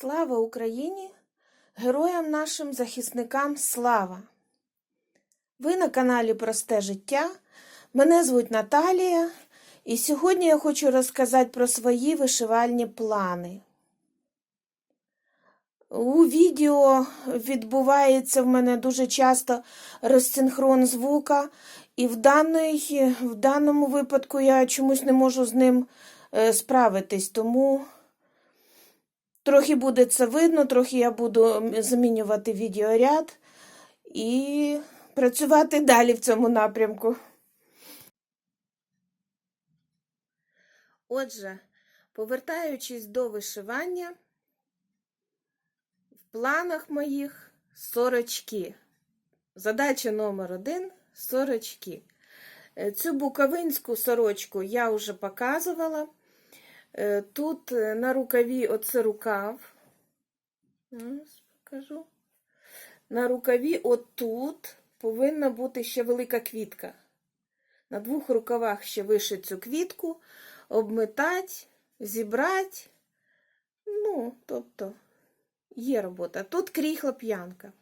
Слава Україні! Героям нашим захисникам слава! Ви на каналі Просте життя. Мене звуть Наталія, і сьогодні я хочу розказати про свої вишивальні плани. У відео відбувається в мене дуже часто розсинхрон звука, і в, даний, в даному випадку я чомусь не можу з ним е, справитись, тому трохи буде це видно, трохи я буду замінювати відеоряд і працювати далі в цьому напрямку. Отже, повертаючись до вишивання, в планах моїх сорочки. Задача номер один сорочки. Е, Цю буковинську сорочку я вже показувала. Е, Тут е, на рукаві оце рукав. Покажу. На рукаві отут повинна бути ще велика квітка. На двох рукавах ще вишити цю квітку, обметати, зібрати. Ну, тобто, є робота. Тут крій хлоп'янка.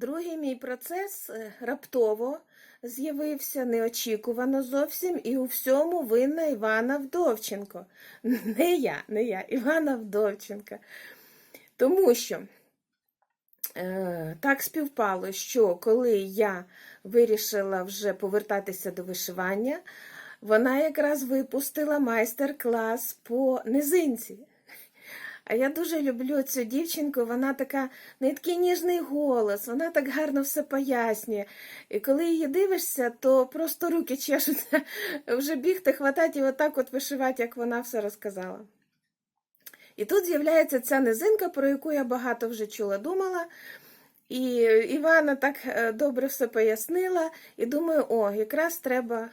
Другий мій процес е, раптово з'явився неочікувано зовсім і у всьому винна Івана Вдовченко. Не я, не я, Івана Вдовченка. Тому що е, так співпало, що коли я вирішила вже повертатися до вишивання, вона якраз випустила майстер-клас по низинці. А я дуже люблю цю дівчинку, вона така, в неї такий ніжний голос, вона так гарно все пояснює. І коли її дивишся, то просто руки чешуться вже бігти, хватати і отак от вишивати, як вона все розказала. І тут з'являється ця низинка, про яку я багато вже чула, думала. І Івана так е, добре все пояснила, і думаю, о, якраз треба,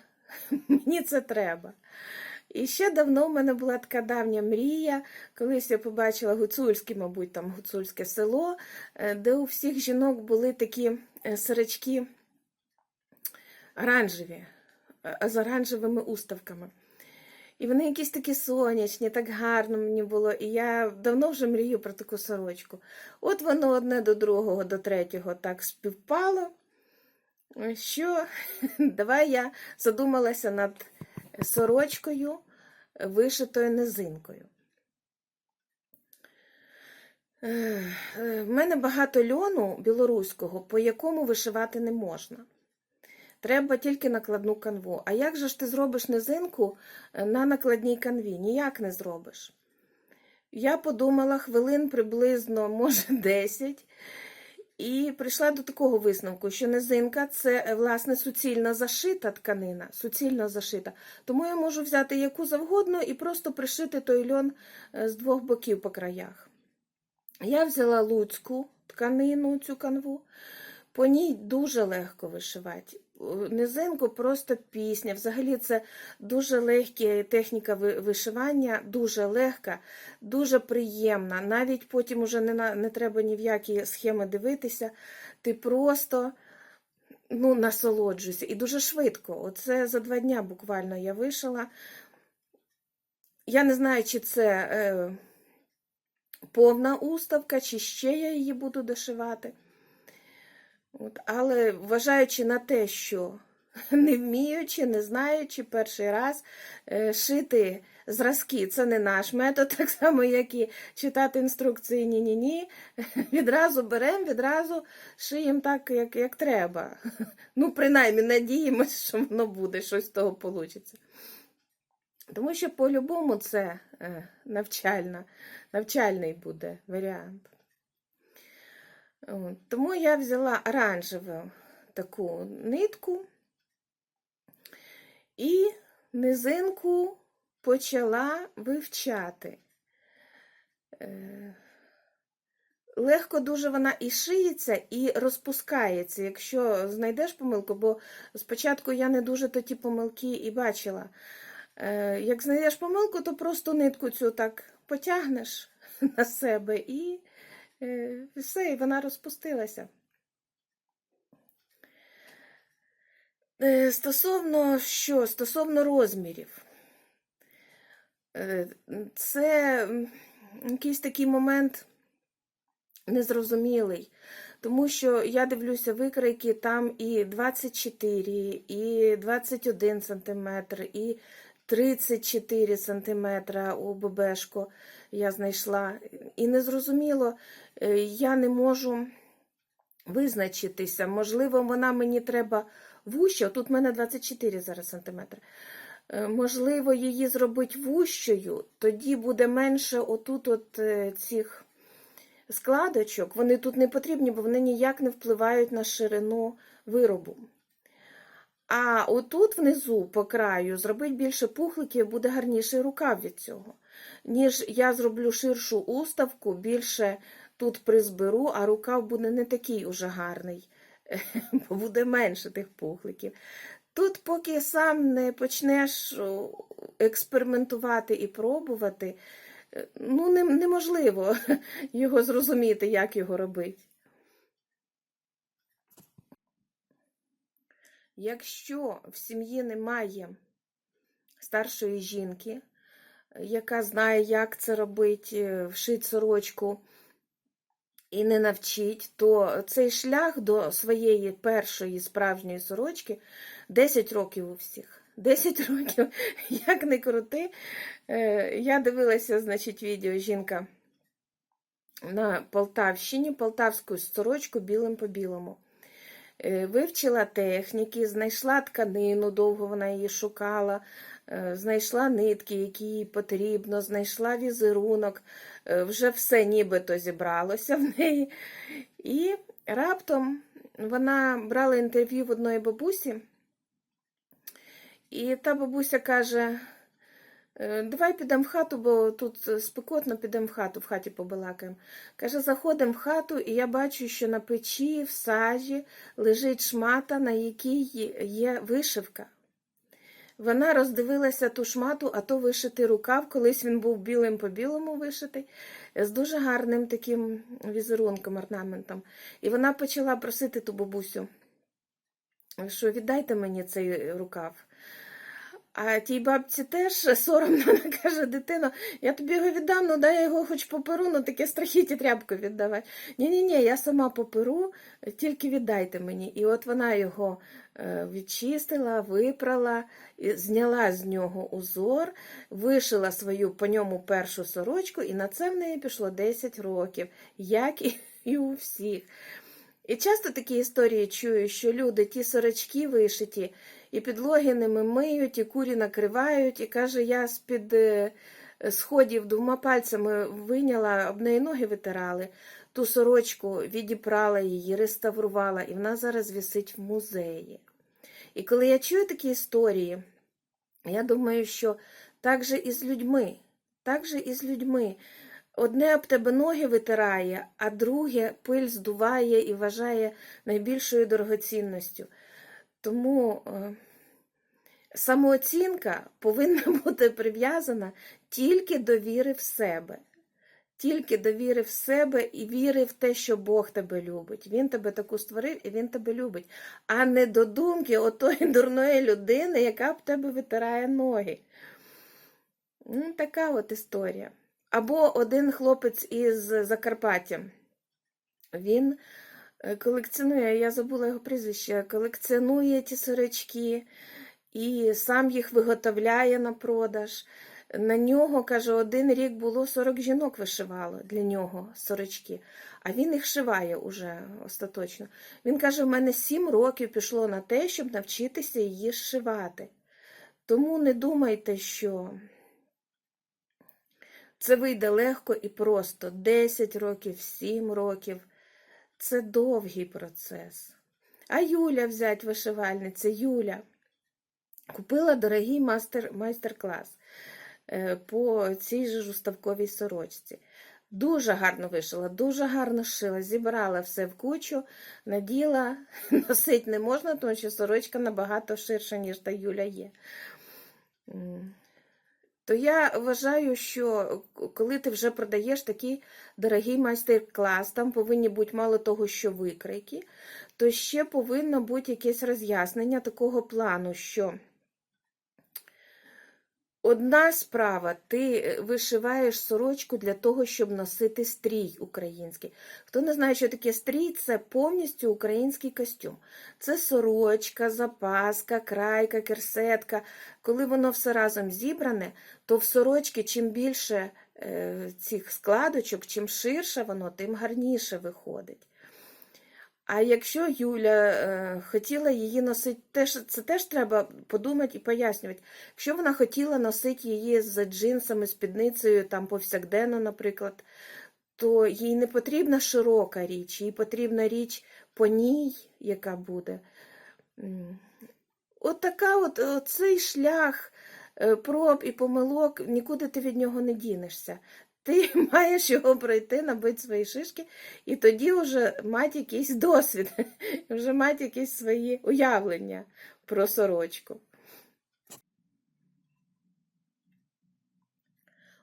мені це треба. І ще давно в мене була така давня мрія. Колись я побачила гуцульське, мабуть, там гуцульське село, е, де у всіх жінок були такі е, сорочки оранжеві, е, з оранжевими уставками. І вони якісь такі сонячні, так гарно мені було. І я давно вже мрію про таку сорочку. От воно одне до другого, до третього так співпало. Що давай я задумалася над сорочкою, вишитою низинкою. В мене багато льону білоруського, по якому вишивати не можна. Треба тільки накладну канву. А як же ж ти зробиш низинку на накладній канві? Ніяк не зробиш. Я подумала хвилин приблизно, може, 10. І прийшла до такого висновку, що низинка це, власне, суцільно зашита тканина, суцільно зашита. Тому я можу взяти яку завгодно і просто пришити той льон з двох боків по краях. Я взяла луцьку тканину, цю канву, по ній дуже легко вишивати. Низинку просто пісня. Взагалі, це дуже легка техніка вишивання, дуже легка, дуже приємна. Навіть потім уже не не треба ні в які схеми дивитися. Ти просто ну, насолоджуйся. І дуже швидко. Оце за два дня буквально я вишила. Я не знаю, чи це е, повна уставка, чи ще я її буду дошивати. От, Але вважаючи на те, що не вміючи, не знаючи перший раз е, шити зразки, це не наш метод, так само, як і читати інструкції ні-ні-ні. Відразу беремо, відразу шиємо так, як як треба. Ну, принаймні, надіємося, що воно буде, щось з того вийде. Тому що по-любому це е, навчальна, навчальний буде варіант. Тому я взяла оранжеву таку нитку і низинку почала вивчати. Е, легко дуже вона і шиється, і розпускається, якщо знайдеш помилку, бо спочатку я не дуже тоді помилки і бачила. Е, як знайдеш помилку, то просто нитку цю так потягнеш на себе і все, і вона розпустилася. Е, Стосовно що? Стосовно розмірів. Е, Це якийсь такий момент незрозумілий, тому що я дивлюся викройки, там і 24, і 21 сантиметр, і 34 сантиметра у ББшку я знайшла. І незрозуміло, е, я не можу визначитися. Можливо, вона мені треба вуща. Тут в мене 24 зараз сантиметри. Е, Можливо, її зробити вущою, тоді буде менше отут от е, цих складочок. Вони тут не потрібні, бо вони ніяк не впливають на ширину виробу. А отут внизу, по краю, зробити більше пухликів, буде гарніший рукав від цього. Ніж я зроблю ширшу уставку, більше тут призберу, а рукав буде не такий уже гарний, бо буде менше тих пухликів. Тут, поки сам не почнеш експериментувати і пробувати, е, ну неможливо його зрозуміти, як його робити. Якщо в сім'ї немає старшої жінки, яка знає, як це робити, вшить сорочку і не навчить, то цей шлях до своєї першої справжньої сорочки 10 років у всіх. 10 років, як не крути. Е, Я дивилася, значить, відео жінка на Полтавщині, полтавську сорочку білим по білому. Е, Вивчила техніки, знайшла тканину, довго вона її шукала, е, знайшла нитки, які їй потрібно, знайшла візерунок, е, вже все нібито зібралося в неї. І раптом вона брала інтерв'ю в одної бабусі, і та бабуся каже: «Е, Давай підемо в хату, бо тут спекотно підемо в хату, в хаті побалакаємо. Каже, заходимо в хату, і я бачу, що на печі в сажі лежить шмата, на якій є вишивка. Вона роздивилася ту шмату, а то вишитий рукав. Колись він був білим по білому вишитий, з дуже гарним таким візерунком, орнаментом. І вона почала просити ту бабусю, що віддайте мені цей рукав. А тій бабці теж соромно, вона каже, дитино, я тобі його віддам, ну дай я його хоч поперу, ну таке страхіття тряпку віддавай. Ні-ні-ні, я сама поперу, тільки віддайте мені. І от вона його е, відчистила, випрала, зняла з нього узор, вишила свою по ньому першу сорочку, і на це в неї пішло 10 років, як і у всіх. І часто такі історії чую, що люди ті сорочки вишиті, і підлоги ними миють, і курі накривають, і каже, я з-під е, сходів двома пальцями виняла, об неї ноги витирали, ту сорочку відібрала її, реставрувала, і вона зараз висить в музеї. І коли я чую такі історії, я думаю, що так же і з людьми, так же і з людьми. Одне об тебе ноги витирає, а друге пиль здуває і вважає найбільшою дорогоцінністю. Тому е, самооцінка повинна бути прив'язана тільки до віри в себе. Тільки до віри в себе і віри в те, що Бог тебе любить. Він тебе таку створив і він тебе любить, а не до думки отої дурної людини, яка б тебе витирає ноги. Ну, така от історія. Або один хлопець із Закарпаття. Він е, колекціонує, я забула його прізвище, колекціонує ті сорочки і сам їх виготовляє на продаж. На нього, каже, один рік було 40 жінок вишивало для нього сорочки, а він їх шиває уже остаточно. Він каже, в мене 7 років пішло на те, щоб навчитися її зшивати. Тому не думайте, що це вийде легко і просто. 10 років, 7 років. Це довгий процес. А Юля взять вишивальниця, Юля купила дорогий майстер-клас е, по цій же жуставковій сорочці. Дуже гарно вишила, дуже гарно шила, зібрала все в кучу, наділа, носить не можна, тому що сорочка набагато ширша, ніж та Юля є. То я вважаю, що коли ти вже продаєш такий дорогий майстер-клас, там повинні бути мало того, що викройки, то ще повинно бути якесь роз'яснення такого плану, що одна справа, ти е, вишиваєш сорочку для того, щоб носити стрій український. Хто не знає, що таке стрій, це повністю український костюм. Це сорочка, запаска, крайка, керсетка. Коли воно все разом зібране, то в сорочці чим більше е, цих складочок, чим ширше воно, тим гарніше виходить. А якщо Юля е, хотіла її носити, теж, це теж треба подумати і пояснювати. Якщо вона хотіла носити її з джинсами, спідницею, там повсякденно, наприклад, то їй не потрібна широка річ, їй потрібна річ по ній, яка буде. От така от е, цей шлях е, проб і помилок, нікуди ти від нього не дінешся. Ти маєш його пройти, набити свої шишки, і тоді вже мати якийсь досвід, вже мати якісь свої уявлення про сорочку.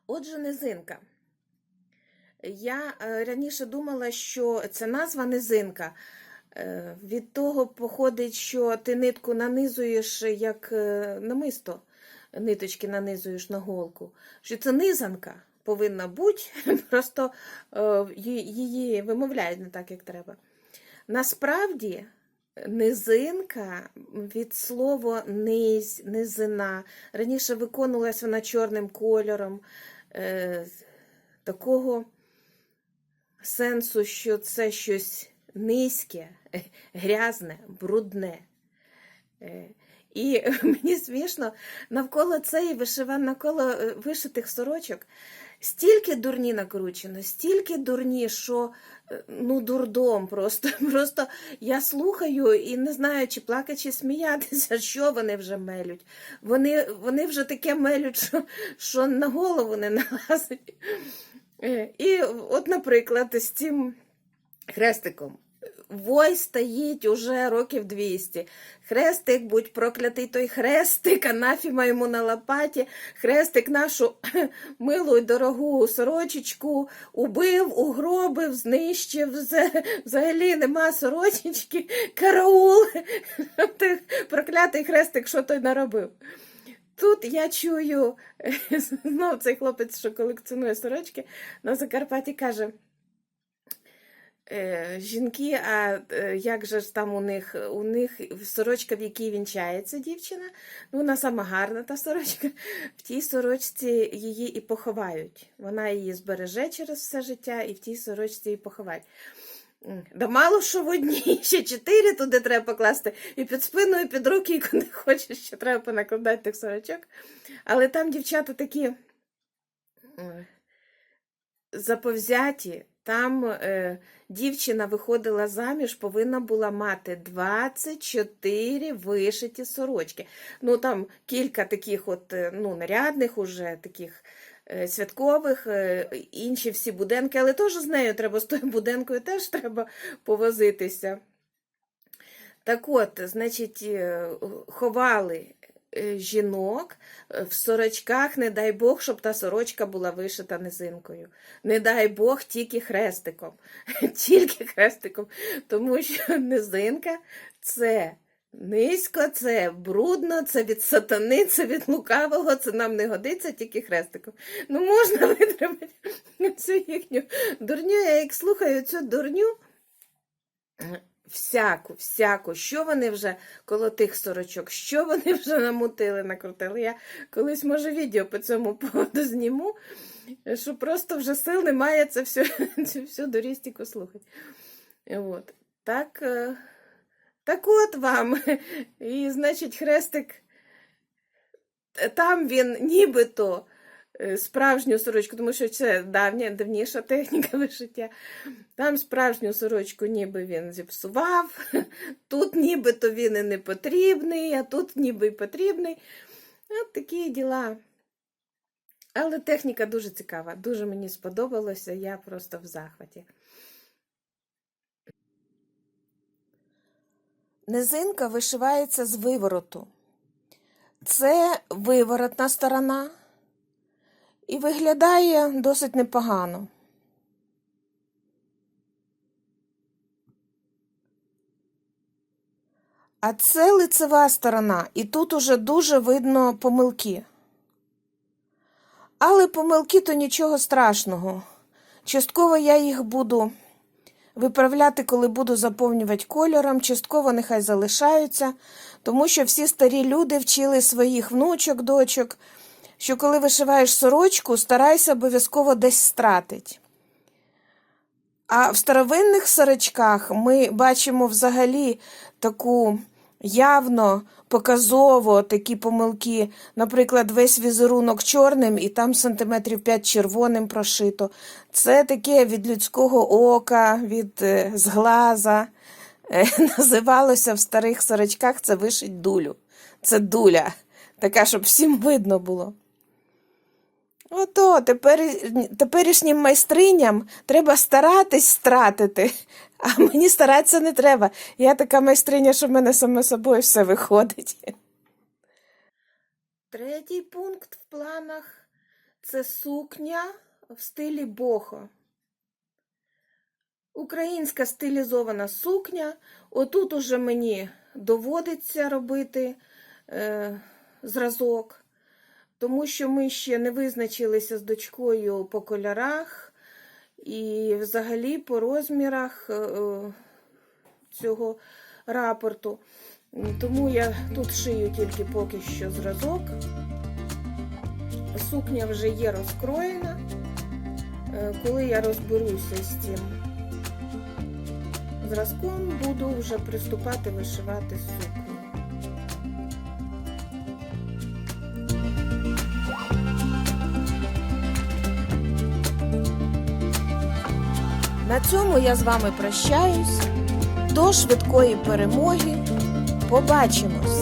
Отже, низинка. Я е, раніше думала, що це назва низинка. Е, Від того походить, що ти нитку нанизуєш як е, намисто, ниточки нанизуєш на голку. Що це низанка повинна бути, просто е, її вимовляють не так, як треба. Насправді, низинка від слова низь, низина. Раніше виконувалася вона чорним кольором. Е, такого сенсу, що це щось низьке, грязне, брудне. Е, І мені смішно, навколо цієї вишиван, навколо вишитих сорочок стільки дурні накручено, стільки дурні, що е, ну дурдом просто. Просто я слухаю і не знаю, чи плакати, чи сміятися, що вони вже мелють. Вони, вони вже таке мелють, що, що на голову не налазить. Е, І от, наприклад, з цим хрестиком. Вой стоїть уже років 200. Хрестик, будь проклятий той хрестик, анафіма йому на лопаті. Хрестик нашу милу й дорогу сорочечку убив, угробив, знищив. Взагалі нема сорочечки, караул. Ти проклятий хрестик, що той наробив. Тут я чую, знов цей хлопець, що колекціонує сорочки, на Закарпатті каже. Е, Жінки, а е, як же ж там у них? У них сорочка, в якій вінчається дівчина, ну вона сама гарна та сорочка. В тій сорочці її і поховають. Вона її збереже через все життя, і в тій сорочці її поховають. Да мало що в одній, ще чотири туди треба покласти, і під спину, і під руки, і куди хочеш, ще треба понакладати тих сорочок. Але там дівчата такі заповзяті. Там е, дівчина виходила заміж, повинна була мати 24 вишиті сорочки. Ну там кілька таких от, е, ну, нарядних, уже таких е, святкових, е, інші всі буденки, але теж з нею треба, з тою буденкою теж треба повозитися. Так от, значить, ховали жінок е, в сорочках, не дай Бог, щоб та сорочка була вишита низинкою. Не дай Бог, тільки хрестиком. Тільки хрестиком. Тому що низинка це низько, це брудно, це від сатани, це від лукавого, це нам не годиться тільки хрестиком. Ну, можна витримати цю їхню дурню. Я як слухаю цю дурню. Всяку, всяку, що вони вже коло тих сорочок, що вони вже намутили, накрутили. Я колись, може, відео по цьому поводу зніму, що просто вже сил немає це все, цю всю дурістику слухати. От. Так, е, так от вам. І, значить, хрестик, там він нібито справжню сорочку, тому що це давня, давніша техніка вишиття. Там справжню сорочку ніби він зіпсував, тут нібито він і не потрібний, а тут ніби й потрібний. От такі діла. Але техніка дуже цікава, дуже мені сподобалося, я просто в захваті. Низинка вишивається з вивороту. Це виворотна сторона, і виглядає досить непогано. А це лицева сторона, і тут уже дуже видно помилки. Але помилки то нічого страшного. Частково я їх буду виправляти, коли буду заповнювати кольором, частково нехай залишаються, тому що всі старі люди вчили своїх внучок, дочок, що коли вишиваєш сорочку, старайся обов'язково десь стратить. А в старовинних сорочках ми бачимо взагалі таку явно показово такі помилки. Наприклад, весь візерунок чорним і там сантиметрів 5 червоним прошито. Це таке від людського ока, від е, зглаза. Е, називалося в старих сорочках це вишить дулю. Це дуля, така, щоб всім видно було. Ото тепер, теперішнім майстриням треба старатись стратити, а мені старатися не треба. Я така майстриня, що в мене саме собою все виходить. Третій пункт в планах це сукня в стилі бохо. Українська стилізована сукня. Отут уже мені доводиться робити е, зразок тому що ми ще не визначилися з дочкою по кольорах і взагалі по розмірах е, цього рапорту. Тому я тут шию тільки поки що зразок. Сукня вже є розкроєна. Е, Коли я розберуся з цим зразком, буду вже приступати вишивати сукню. На цьому я з вами прощаюсь. До швидкої перемоги. Побачимось!